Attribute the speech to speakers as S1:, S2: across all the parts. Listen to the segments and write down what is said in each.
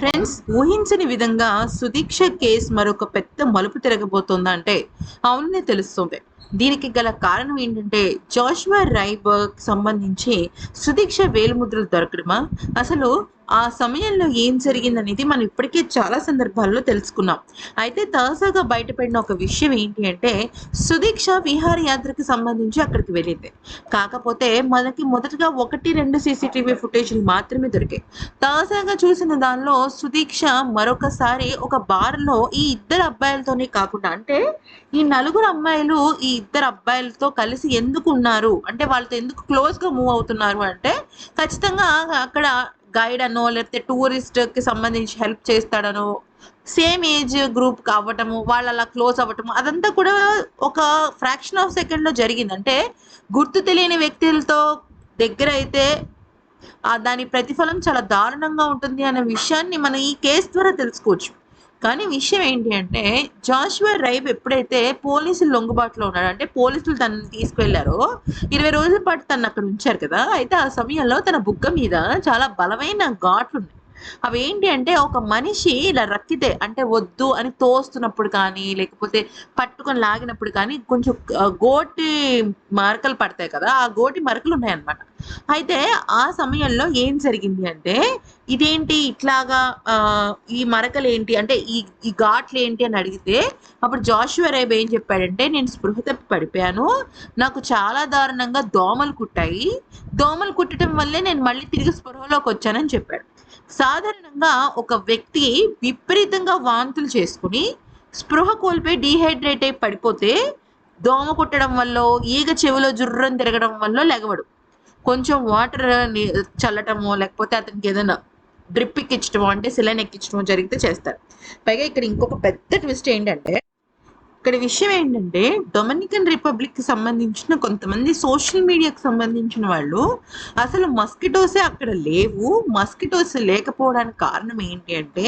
S1: Friends ఊహించని విధంగా Sudiksha case మరొక పెద్ద మలుపు తిరగబోతోందంటే అవుననే తెలుస్తుంది. దీనికి గల కారణం ఏంటంటే జాషువా రైబర్గ్ సంబంధించి సుదీక్ష వేలుముద్రలు దొరకడమా? అసలు ఆ సమయంలో ఏం జరిగిందనేది మనం ఇప్పటికే చాలా సందర్భాల్లో తెలుసుకున్నాం. అయితే తాజాగా బయటపడిన ఒక విషయం ఏంటి అంటే సుదీక్ష విహారయాత్రకు సంబంధించి అక్కడికి వెళ్ళింది. కాకపోతే మనకి మొదటగా ఒకటి రెండు సీసీటీవీ ఫుటేజ్లు మాత్రమే దొరికాయి. తాజాగా చూసిన దానిలో సుదీక్ష మరొకసారి ఒక బార్లో ఈ ఇద్దరు అబ్బాయిలతోనే కాకుండా అంటే ఈ నలుగురు అమ్మాయిలు ఈ ఇద్దరు అబ్బాయిలతో కలిసి ఎందుకు ఉన్నారు? అంటే వాళ్ళతో ఎందుకు క్లోజ్గా మూవ్ అవుతున్నారు అంటే ఖచ్చితంగా అక్కడ గైడ్ అనో లేకపోతే టూరిస్ట్కి సంబంధించి హెల్ప్ చేస్తాడనో సేమ్ ఏజ్ గ్రూప్ కావటము వాళ్ళు అలా క్లోజ్ అవ్వటము అదంతా కూడా ఒక ఫ్రాక్షన్ ఆఫ్ సెకండ్లో జరిగింది అంటే గుర్తు తెలియని వ్యక్తులతో దగ్గర అయితే దాని ప్రతిఫలం చాలా దారుణంగా ఉంటుంది అనే విషయాన్ని మనం ఈ కేసు ద్వారా తెలుసుకోవచ్చు. కానీ విషయం ఏంటి అంటే జాషువా రైబ్ ఎప్పుడైతే పోలీసులు లొంగుబాటులో ఉన్నాడు అంటే పోలీసులు తనని తీసుకువెళ్ళారో ఇరవై రోజుల పాటు తను అక్కడ ఉంచారు కదా అయితే ఆ సమయంలో తన బుగ్గ మీద చాలా బలమైన ఘాట్లు ఉన్నాయి. అవి ఏంటి అంటే ఒక మనిషి ఇలా రక్కితే అంటే వద్దు అని తోస్తున్నప్పుడు కానీ లేకపోతే పట్టుకొని లాగినప్పుడు కానీ కొంచెం గోటి మరకలు పడతాయి కదా ఆ గోటి మరకలు ఉన్నాయన్నమాట. అయితే ఆ సమయంలో ఏం జరిగింది అంటే ఇదేంటి ఇట్లాగా ఈ మరకలు ఏంటి అంటే ఈ ఈ ఘాట్లు ఏంటి అని అడిగితే అప్పుడు జాషువా రేబ్ ఏం చెప్పాడంటే నేను స్పృహ తప్పి పడిపోయాను నాకు చాలా దారుణంగా దోమలు కుట్టాయి దోమలు కుట్టడం వల్లే నేను మళ్ళీ తిరిగి స్పృహలోకి వచ్చానని చెప్పాడు. సాధారణంగా ఒక వ్యక్తి విపరీతంగా వాంతులు చేసుకుని స్పృహ కోల్పోయి డీహైడ్రేట్ అయి పడిపోతే దోమ కుట్టడం వల్ల ఈగ చెవిలో జుర్రం తిరగడం వల్ల లెగవడు. కొంచెం వాటర్ చల్లటమో లేకపోతే అతనికి ఏదైనా డ్రిప్ ఎక్కించడమో అంటే సిలైన్ ఎక్కించడమో జరిగితే చేస్తారు. పైగా ఇక్కడ ఇంకొక పెద్ద ట్విస్ట్ ఏంటంటే ఇక్కడ విషయం ఏంటంటే డొమినికన్ రిపబ్లిక్కి సంబంధించిన కొంతమంది సోషల్ మీడియాకి సంబంధించిన వాళ్ళు అసలు మస్కిటోసే అక్కడ లేవు. మస్కిటోస్ లేకపోవడానికి కారణం ఏంటి అంటే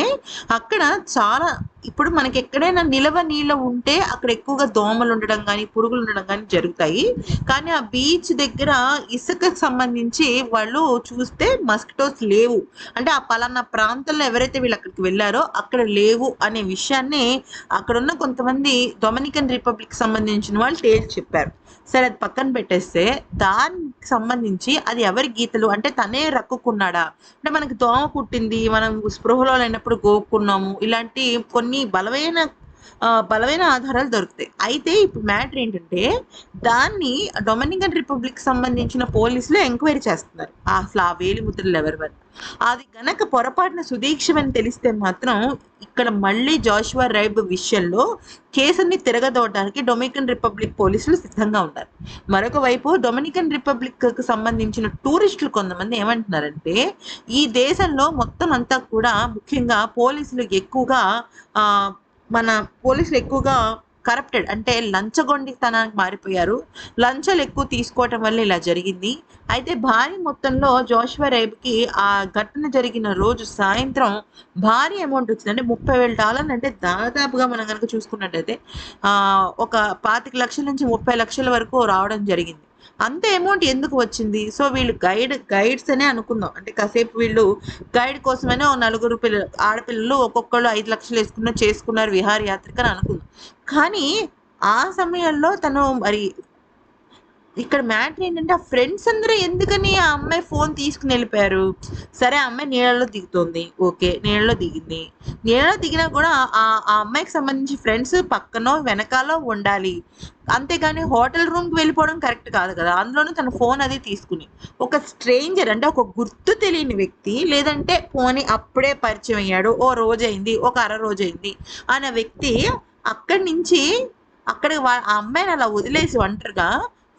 S1: అక్కడ చాలా ఇప్పుడు మనకి ఎక్కడైనా నిలవ నీళ్ళ ఉంటే అక్కడ ఎక్కువగా దోమలు ఉండడం కానీ పురుగులు ఉండడం కానీ జరుగుతాయి. కానీ ఆ బీచ్ దగ్గర ఇసుకకు సంబంధించి వాళ్ళు చూస్తే మస్కిటోస్ లేవు. అంటే ఆ పలానా ప్రాంతంలో ఎవరైతే వీళ్ళు అక్కడికి వెళ్ళారో అక్కడ లేవు అనే విషయాన్ని అక్కడున్న కొంతమంది డొమినికన్ రిపబ్లిక్ సంబంధించిన వాళ్ళు తేల్చి చెప్పారు. సరే అది పక్కన పెట్టేస్తే దానికి సంబంధించి అది ఎవరి గీతలు? అంటే తనే రక్కుకున్నాడా? అంటే మనకి దోమ కుట్టింది మనం స్పృహలో లేనప్పుడు గోక్కున్నాము ఇలాంటి కొన్ని బలమైన బలమైన ఆధారాలు దొరుకుతాయి. అయితే ఇప్పుడు మ్యాటర్ ఏంటంటే దాన్ని డొమినికన్ రిపబ్లిక్ సంబంధించిన పోలీసులు ఎంక్వైరీ చేస్తున్నారు. అసలు ఆ వేలి ముద్రలు ఎవరివని. అది గనక పొరపాటున సుదీక్షమని తెలిస్తే మాత్రం ఇక్కడ మళ్ళీ జాషువా రైబ్ విషయంలో కేసుని తిరగదోవడానికి డొమినికన్ రిపబ్లిక్ పోలీసులు సిద్ధంగా ఉన్నారు. మరొక వైపు డొమినికన్ రిపబ్లిక్కు సంబంధించిన టూరిస్టులు కొంతమంది ఏమంటున్నారంటే ఈ దేశంలో మొత్తం అంతా కూడా ముఖ్యంగా పోలీసులు ఎక్కువగా మన పోలీసులు ఎక్కువగా కరప్టెడ్ అంటే లంచగొండితనానికి మారిపోయారు. లంచాలు ఎక్కువ తీసుకోవటం వల్ల ఇలా జరిగింది. అయితే భారీ మొత్తంలో జోషువా రేబ్కి ఆ ఘటన జరిగిన రోజు సాయంత్రం భారీ అమౌంట్ వచ్చింది. అంటే ముప్పై వేల డాలర్లు అంటే దాదాపుగా మనం కనుక చూసుకున్నట్టయితే ఆ, ఒక పాతిక లక్షల నుంచి ముప్పై లక్షల వరకు రావడం జరిగింది. అంత అమౌంట్ ఎందుకు వచ్చింది? సో వీళ్ళు గైడ్ గైడ్స్ అనే అనుకుందాం. అంటే కాసేపు వీళ్ళు గైడ్ కోసమైనా ఓ నలుగురు పిల్ల ఆడపిల్లలు ఒక్కొక్కళ్ళు ఐదు లక్షలు వేసుకున్న చేసుకున్నారు విహారయాత్రిక అని అనుకుందాం. కానీ ఆ సమయంలో తను మరి ఇక్కడ మ్యాటర్ ఏంటంటే ఆ ఫ్రెండ్స్ అందరూ ఎందుకని ఆ అమ్మాయి ఫోన్ తీసుకుని వెళ్ళిపోయారు? సరే ఆ అమ్మాయి నీళ్ళలో దిగుతుంది. ఓకే నీళ్ళలో దిగింది. నీళ్ళలో దిగినా కూడా ఆ ఆ అమ్మాయికి సంబంధించి ఫ్రెండ్స్ పక్కనో వెనకాలో ఉండాలి. అంతేగాని హోటల్ రూమ్కి వెళ్ళిపోవడం కరెక్ట్ కాదు కదా. అందులోనూ తన ఫోన్ అది తీసుకుని. ఒక స్ట్రేంజర్ అంటే ఒక గుర్తు తెలియని వ్యక్తి లేదంటే పోనీ అప్పుడే పరిచయం అయ్యాడు ఓ రోజు అయింది ఒక అర రోజు అయింది అనే వ్యక్తి అక్కడి నుంచి అక్కడ వా- ఆ అమ్మాయిని అలా వదిలేసి ఒంటరిగా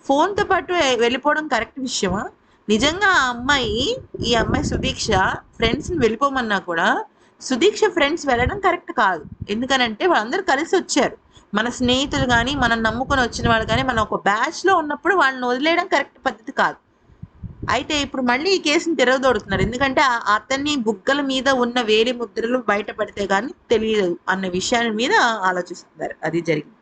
S1: ఫోన్తో పాటు వెళ్ళిపోవడం కరెక్ట్ విషయమా? నిజంగా ఆ అమ్మాయి ఈ అమ్మాయి సుదీక్ష ఫ్రెండ్స్ని వెళ్ళిపోమన్నా కూడా సుదీక్ష ఫ్రెండ్స్ వెళ్ళడం కరెక్ట్ కాదు. ఎందుకనంటే వాళ్ళందరూ కలిసి వచ్చారు. మన స్నేహితులు కానీ మనం నమ్ముకొని వచ్చిన వాళ్ళు కానీ మనం ఒక బ్యాచ్లో ఉన్నప్పుడు వాళ్ళని వదిలేయడం కరెక్ట్ పద్ధతి కాదు. అయితే ఇప్పుడు మళ్ళీ ఈ కేసుని తిరగదోడుతున్నారు. ఎందుకంటే ఆ- అతన్ని బుగ్గల మీద ఉన్న వేరే ముద్రలు బయటపడితే కానీ తెలియదు అన్న విషయాన్ని మీద ఆలోచిస్తున్నారు. అది జరిగింది.